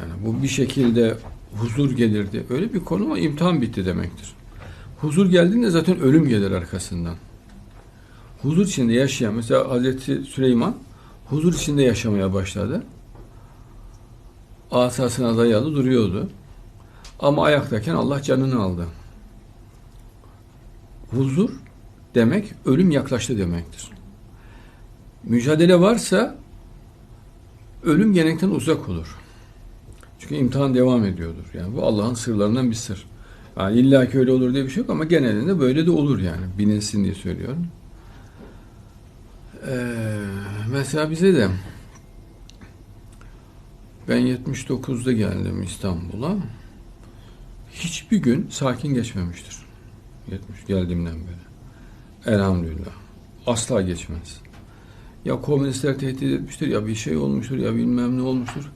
Yani bu bir şekilde huzur gelirdi. Öyle bir konu ama imtihan bitti demektir. Huzur geldiğinde zaten ölüm gelir arkasından. Huzur içinde yaşayan mesela Hazreti Süleyman huzur içinde yaşamaya başladı. Asasına dayalı duruyordu. Ama ayaktayken Allah canını aldı. Huzur demek ölüm yaklaştı demektir. Mücadele varsa ölüm genellikle uzak olur. Çünkü imtihan devam ediyordur. Yani bu Allah'ın sırlarından bir sır. Yani illa ki öyle olur diye bir şey yok ama genelinde böyle de olur yani. Bilinsin diye söylüyorum. Ee, mesela bize de ben 79'da geldim İstanbul'a. Hiçbir gün sakin geçmemiştir. 70 geldiğimden beri. Elhamdülillah. Asla geçmez. Ya komünistler tehdit etmiştir ya bir şey olmuştur ya bilmem ne olmuştur.